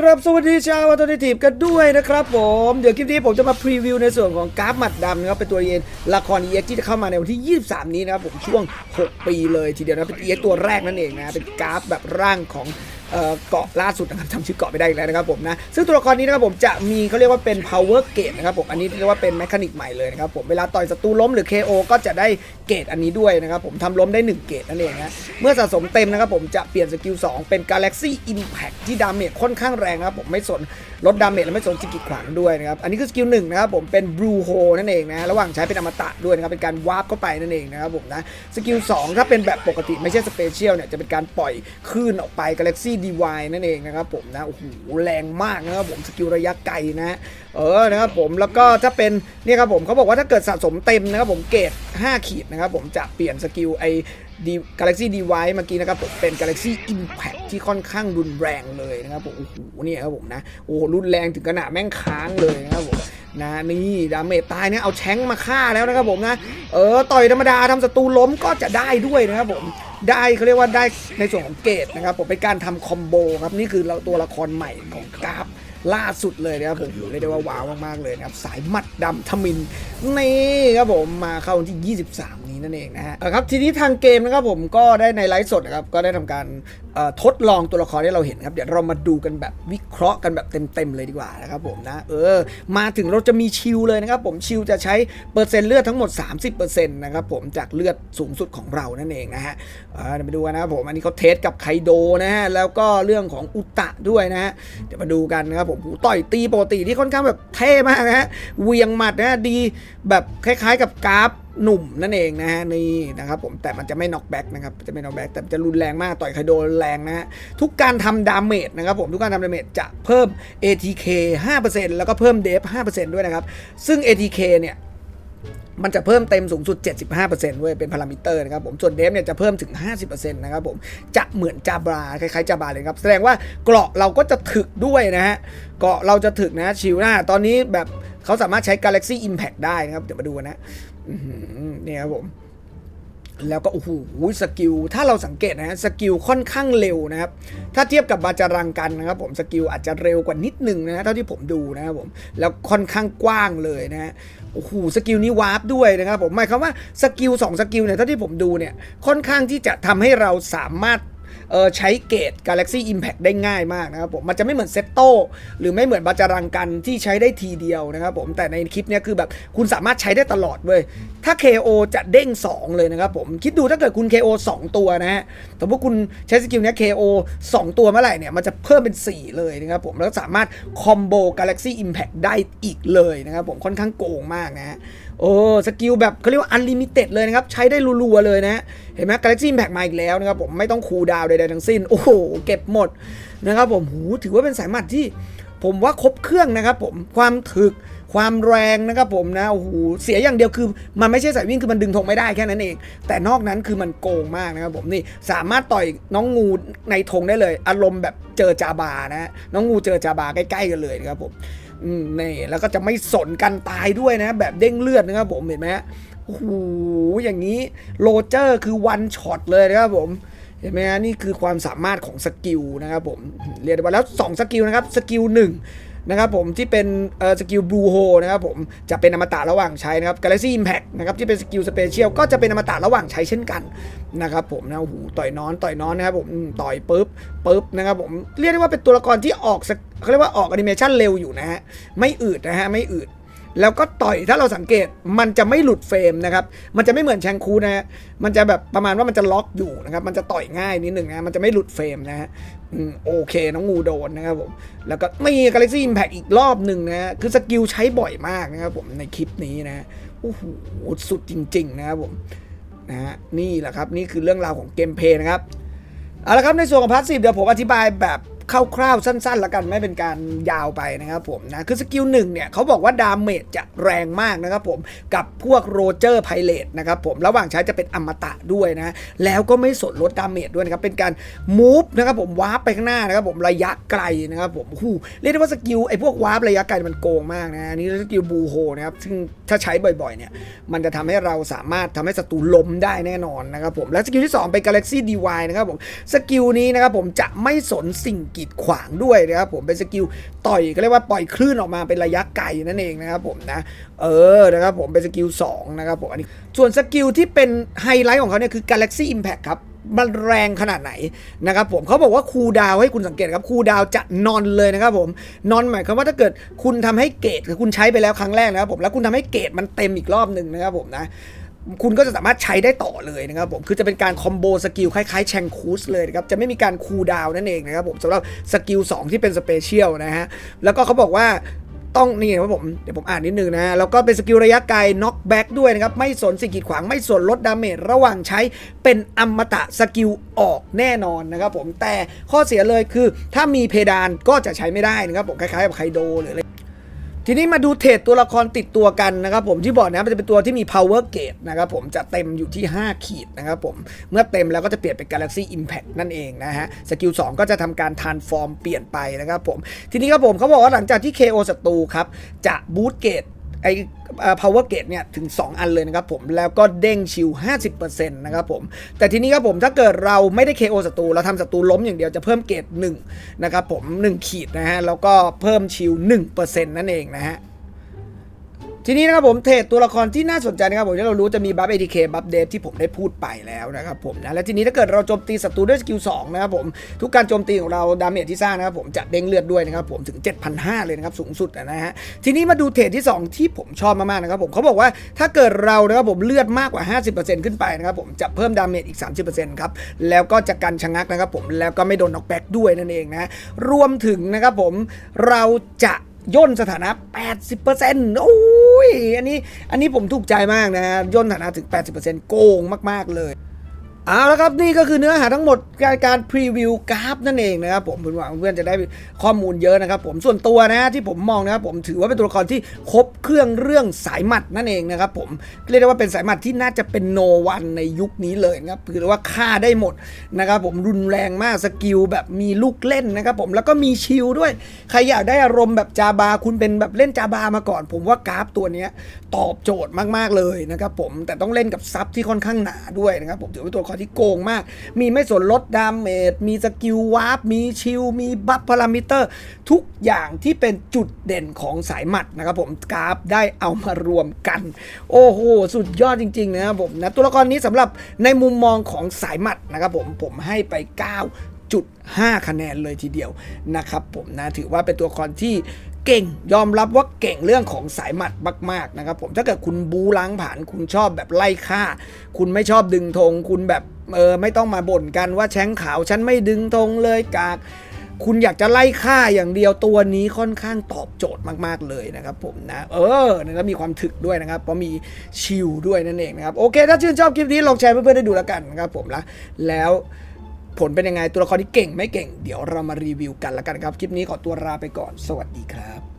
ครับสวัสดีชาวอัตถุดิบกันด้วยนะครับผม เดี๋ยวคลิปนี้ผมจะมาพรีวิวในส่วนของกราฟหมัดดำนะครับเป็นตัวเย็นละคร EX ที่จะเข้ามาในวันที่ 23 นี้นะครับผมช่วง 6 ปีเลยทีเดียวนะเป็น EX ตัวแรกนั่นเองนะเป็นกราฟแบบร่างของ เกาะล่าสุดนะครับจำชื่อเกาะไม่ได้อีกแล้วนะครับผมนะซึ่งตัวละครนี้นะครับผมจะมีเขาเรียกว่าเป็น power gate นะครับผมอันนี้เรียกว่าเป็นแมคานิกใหม่เลยนะครับผมเวลาต่อยศัตรูล้มหรือ KO ก็จะได้เกตอันนี้ด้วยนะครับผมทำล้มได้ 1 เกตนั่นเองนะเมื่อสะสมเต็มนะครับผมจะเปลี่ยนสกิล2เป็น Galaxy Impact ที่ดาเมจค่อนข้างแรงนะครับผมไม่สนลดดาเมจและไม่สนจิกิดขวางด้วยนะครับอันนี้คือสกิลหนึ่งนะครับผมเป็น Blue Hole นั่นเองนะระหว่างใช้เป็นอมตะด้วยนะครับเป็นการวาร์ปเข้าไปนั่นเองนะครับผมนะสกิล2ถ้าเป็นแบบปกติไม่ใช่สเปเชียลเนี่ยจะเป็นการปล่อยคลื่นออกไป Galaxy DY นั่นเองนะครับผมนะโอ้โหแรงมากนะครับผมสกิลระยะไกลนะเออนะครับผมแล้วก็ถ้าเป็นนี่ครับผมเขาบอกว่าถ้าเกิดสะสมเต็มนะครับผมเกรด5ขีดนะครับผมจะเปลี่ยนสกิลไอดี Galaxy DY เมื่อกี้นะครับผมเป็น Galaxy Impact ที่ค่อนข้างรุนแรงเลยนะครับผมโอ้โหนี่ครับผมนะโอ้โหรุนแรงถึงขนาดแม่งค้างเลยนะครับผมนะนี่ดาเมจตายเนี่ยเอาแชงมาฆ่าแล้วนะครับผมนะเออต่อยธรรมดาทำศัตรูล้มก็จะได้ด้วยนะครับผม ได้เขาเรียกว่าได้ในส่วนของเกรดนะครับผมเป็นการทำคอมโบครับนี่คือเราตัวละครใหม่ของกราฟล่าสุดเลยนะครับผมเรียกได้ว่าว้าวมากๆเลยนะครับสายมัดดำทมินนี่ครับผมมาเข้าวันที่ 23 นั่นเองนะฮะครับทีนี้ทางเกมนะครับผมก็ได้ในไลฟ์สดนะครับก็ได้ทำการทดลองตัวละครที่เราเห็นครับเดี๋ยวเรามาดูกันแบบวิเคราะห์กันแบบเต็มๆเลยดีกว่านะครับผมนะเออมาถึงเราจะมีชิลเลยนะครับผมชิลจะใช้เปอร์เซ็นต์เลือดทั้งหมด 30%นะครับผมจากเลือดสูงสุดของเรานั่นเองนะฮะเดี๋ยวมาดูกันนะครับผมอันนี้เขาเทสกับไคโดนะฮะแล้วก็เรื่องของอุตะด้วยนะฮะเดี๋ยวมาดูกันนะครับผมต่อยตีปกติที่ค่อนข้างแบบเท่มากนะฮะเวียงหมัดนะฮะดีแบบคล้ายๆ กับกราฟ หนุ่มนั่นเองนะฮะนี่นะครับผมแต่มันจะไม่น็อกแบ็กนะครับจะไม่น็อกแบ็กแต่จะรุนแรงมากต่อยไคโดแรงนะฮะทุกการทำดาเมจนะครับผมทุกการทำดาเมจจะเพิ่ม ATK 5%แล้วก็เพิ่มเดฟ5%ด้วยนะครับ ซึ่ง ATK เนี่ย มันจะเพิ่มเต็มสูงสุด 75%เว้ยเป็นพารามิเตอร์นะครับผมส่วนเดฟเนี่ยจะเพิ่มถึง 50%นะครับผมจะเหมือนจาบราคล้ายๆจาบราเลยครับ แสดงว่าเกราะเราก็จะถึกด้วยนะฮะเกราะเราจะถึกนะชิวหน้าตอนนี้แบบเขาสามารถใช้ Galaxy Impact ได้นะครับ เดี๋ยวมาดูนะเนี่ยครับผม แล้วก็โอ้โหสกิลถ้าเราสังเกตนะฮะสกิลค่อนข้างเร็วนะครับ ถ้าเทียบกับบาจารังกันนะครับ ผมสกิลอาจจะเร็วกว่านิดนึงนะฮะเท่าที่ผมดูนะครับผมแล้วค่อนข้างกว้างเลยนะฮะโอ้โหสกิลนี้วาร์ปด้วยนะครับผมหมายความว่าสกิล2สกิลเนี่ยเท่าที่ผมดูเนี่ยค่อนข้างที่จะทำให้เราสามารถ ใช้เกต Galaxy Impact ได้ง่ายมากนะครับผมมันจะไม่เหมือนเซตโตหรือไม่เหมือนบาจารังกันที่ใช้ได้ทีเดียวนะครับผมแต่ในคลิปนี้คือแบบคุณสามารถใช้ได้ตลอดเว้ยถ้า KO จะเด้ง 2 เลยนะครับผมคิดดูถ้าเกิดคุณ KO 2 ตัวนะฮะสมมติคุณใช้สกิลนี้ KO 2 ตัวเมื่อไหร่เนี่ยมันจะเพิ่มเป็น 4 เลยนะครับผมแล้วสามารถคอมโบ Galaxy Impact ได้อีกเลยนะครับผมค่อนข้างโกงมากนะฮะ โอ้สกิลแบบเขาเรียกว่าอันลิมิเต็ดเลยนะครับ ใช้ได้รัวๆเลยนะเห็นไหม Galaxy Impact มาอีกแล้วนะครับผมไม่ต้องคูดาวใดๆทั้งสิ้น โอ้โห เก็บหมดนะครับผมหูถือว่าเป็นสายมัดที่ ผมว่าครบเครื่องนะครับผมความถึกความแรงนะครับผมนะโอ้โหเสียอย่างเดียวคือ มันไม่ใช่สายวิ่งคือมันดึงธงไม่ได้แค่นั้นเอง แต่นอกนั้นคือมันโกงมากนะครับผมนี่สามารถต่อยน้องงูในธงได้เลย อารมณ์แบบเจอจาบานะน้องงูเจอจาบาใกล้ๆกันเลยนะครับผม นี่แล้วก็จะไม่สนกันตายด้วยนะ แบบเด้งเลือดนะครับผมเห็นไหมฮะโอ้โหอย่างนี้โรเจอร์คือวันช็อตเลยนะครับผมเห็นไหมฮะนี่คือความสามารถของสกิลนะครับผมเรียกได้ว่าแล้ว 2 สกิลนะครับสกิล1นะครับผมที่เป็นสกิลบลูโฮนะครับผมจะเป็นอมตะระหว่างใช้นะครับ Galaxy Impact นะครับที่เป็นสกิลสเปเชียลก็จะเป็นอมตะระหว่างใช้เช่นกันนะครับผมนะโอ้โหต่อยนอนต่อยนอนนะครับผมต่อยปุ๊บปุ๊บนะครับผมเรียกได้ว่าเป็นตัวละครที่ออกสก เขาเรียกว่าออกแอนิเมชันเร็วอยู่นะฮะ ไม่อืดนะฮะ ไม่อืด แล้วก็ต่อยถ้าเราสังเกตมันจะไม่หลุดเฟรมนะครับ มันจะไม่เหมือนแชงคูนะฮะ มันจะแบบประมาณว่ามันจะล็อกอยู่นะครับ มันจะต่อยง่ายนิดหนึ่งนะ มันจะไม่หลุดเฟรมนะฮะโอเค น้องงูโดนนะครับผม แล้วก็มี Galaxy Impact อีกรอบหนึ่งนะฮะคือสกิลใช้บ่อยมากนะครับผมในคลิปนี้นะโอ้โหสุดจริง ๆ นะครับผมนะฮะนี่แหละครับ นี่คือเรื่องราวของเกมเพย์นะครับเอาละครับในส่วนของพาสซีฟเดี๋ยวผมอธิบายแบบ คร่าวๆสั้นๆ แล้วกันไม่เป็นการยาวไปนะครับผมนะคือสกิลหนึ่งเนี่ยเขาบอกว่าดาเมจจะแรงมากนะครับผมกับพวกโรเจอร์ไพเรตนะครับผมระหว่างใช้จะเป็นอมตะด้วยนะแล้วก็ไม่สนลดดาเมจด้วยนะครับเป็นการมูฟนะครับผมวาร์ปไปข้างหน้านะครับผมระยะไกลนะครับผมหูเรียกได้ว่าสกิลไอ้พวกวาร์ประยะไกลมันโกงมากนะอันนี่สกิลบูโฮนะครับซึ่งถ้าใช้บ่อยๆเนี่ยมันจะทำให้เราสามารถทำให้ศัตรูล้มได้แน่นอนนะครับผมและสกิลที่ 2 เป็น Galaxy DY นะครับผมสกิลนี้นะครับผมจะไม่สนสิ่งกีดขวางด้วยนะครับผมเป็นสกิลต่อยก็เรียกว่าปล่อยคลื่นออกมาเป็นระยะไกลนั่นเองนะครับผมนะเออนะครับผมเป็นสกิล2นะครับผมอันนี้ส่วนสกิลที่เป็นไฮไลท์ของเขาเนี่ยคือ Galaxy Impact ครับมันแรงขนาดไหนนะครับผมเขาบอกว่าคูดาวให้คุณสังเกตครับคูดาวจะนอนเลยนะครับผมนอนหมายความว่าถ้าเกิดคุณทำให้เกรดคือคุณใช้ไปแล้วครั้งแรกนะครับผมแล้วคุณทำให้เกรดมันเต็มอีกรอบหนึ่งนะครับผมนะ คุณก็จะสามารถใช้ได้ต่อเลยนะครับผม คือจะเป็นการคอมโบสกิลคล้ายๆ แชงคูสเลยนะครับ จะไม่มีการคูลดาวน์นั่นเองนะครับผมสำหรับสกิล2ที่เป็นสเปเชียลนะฮะ แล้วก็เขาบอกว่าต้องนี่ครับผม เดี๋ยวผมอ่านนิดนึงนะฮะแล้วก็เป็นสกิลระยะไกลน็อกแบ็กด้วยนะครับ ไม่สนสิ่งกีดขวาง ไม่สนลดดาเมจระหว่างใช้เป็นอมตะสกิลออกแน่นอนนะครับผม แต่ข้อเสียเลยคือถ้ามีเพดานก็จะใช้ไม่ได้นะครับผม คล้ายๆกับไคโดหรืออะไร ทีนี้มาดูเทรดตัวละครติดตัวกันนะครับผมที่บอกนะมันจะเป็นตัวที่มี power gate นะครับผมจะเต็มอยู่ที่ 5 ขีดนะครับผมเมื่อเต็มแล้วก็จะเปลี่ยนเป็น galaxy impact นั่นเองนะฮะสกิล2ก็จะทำการ transform เปลี่ยนไปนะครับผมทีนี้ครับผมเขาบอกว่าหลังจากที่ KO ศัตรูครับจะบูตเกต ไอ้ power gate เนี่ยถึง 2 อันเลยนะครับผมแล้วก็เด้งชิว 50%นะครับผมแต่ทีนี้ครับผมถ้าเกิดเราไม่ได้ KO ศัตรูเราทำศัตรูล้มอย่างเดียวจะเพิ่มเกต1นะครับผม 1 ขีดนะฮะแล้วก็เพิ่มชิว 1%นั่นเองนะฮะ ทีนี้นะครับผมเทรดตัวละครที่น่าสนใจนะครับผมที่เรารู้จะมีบัฟ ATK บัฟเดฟที่ผมได้พูดไปแล้วนะครับผมนะและทีนี้ถ้าเกิดเราโจมตีศัตรูด้วยสกิล2นะครับผมทุกการโจมตีของเราดาเมจที่สร้างนะครับผมจะเด้งเลือดด้วยนะครับผมถึง 7,500 เลยนะครับสูงสุดนะฮะทีนี้มาดูเทรดที่ 2 ที่ผมชอบมากๆนะครับผมเขาบอกว่าถ้าเกิดเรานะครับผมเลือดมากกว่า 50%ขึ้นไปนะครับผมจะเพิ่มดาเมจอีก 30%ครับแล้วก็จะกันชะงักนะครับผมแล้วก็ไม่โดนน็อกแบ็กด้วยนั่นเองนะรวมถึงนะครับผมเราจะย่นสถานะ 80%โอ้ อันนี้อันนี้ผมถูกใจมากนะฮะย่นสถานะถึง 80%โกงมาก ๆ เลย เอาละครับนี่ก็คือเนื้อหาทั้งหมดการการพรีวิวกราฟนั่นเองนะครับผมผมหวังเพื่อนจะได้ข้อมูลเยอะนะครับผมส่วนตัวนะที่ผมมองนะครับผมถือว่าเป็นตัวละครที่ครบเครื่องเรื่องสายหมัดนั่นเองนะครับผมเรียกได้ว่าเป็นสายหมัดที่น่าจะเป็นโนวันในยุคนี้เลยนะครับคือว่าฆ่าได้หมดนะครับผมรุนแรงมากสกิลแบบมีลูกเล่นนะครับผมแล้วก็มีชิลด้วย ใครอยากได้อารมณ์แบบจาบาคุณเป็นแบบเล่นจาบามาก่อน ผมว่ากราฟตัวนี้ตอบโจทย์มากๆเลยนะครับผมแต่ต้องเล่นกับซับที่ค่อนข้างหนาด้วยนะครับผมถือว่าเป็นตัวละครที่โกงมาก มีไม่สนลดดาเมจมีสกิลวาร์ปมีชิลมีบัฟพารามิเตอร์ ทุกอย่างที่เป็นจุดเด่นของสายหมัดนะครับผมกราฟได้เอามารวมกัน โอ้โห สุดยอดจริง ๆ นะครับผมนะตัวละครนี้สำหรับในมุมมองของสายหมัดนะครับผมผมให้ไป9จุด5คะแนนเลยทีเดียวนะครับผมนะถือว่าเป็นตัวละครที่ เก่งยอมรับว่าเก่งเรื่องของสายหมัดมาก ๆนะครับ ผมถ้าเกิดคุณบูล้างผ่านคุณชอบแบบไล่ฆ่า คุณไม่ชอบดึงธงคุณแบบเออไม่ต้องมาบ่นกันว่าแช้งขาวฉันไม่ดึงธงเลยกากคุณอยากจะไล่ฆ่าอย่างเดียวตัวนี้ค่อนข้างตอบโจทย์มากๆเลยนะครับผมนะ เออแล้วมีความถึกด้วยนะครับ เพราะมีชิลด้วยนั่นเองนะครับ โอเค ถ้าชื่นชอบคลิปนี้ลองแชร์เพื่อนๆได้ดูแล้วกันนะครับผมละแล้ว ผลเป็นยังไงตัวละครที่เก่งไม่เก่ง เดี๋ยวเรามารีวิวกันแล้วกันครับ คลิปนี้ขอตัวลาไปก่อน สวัสดีครับ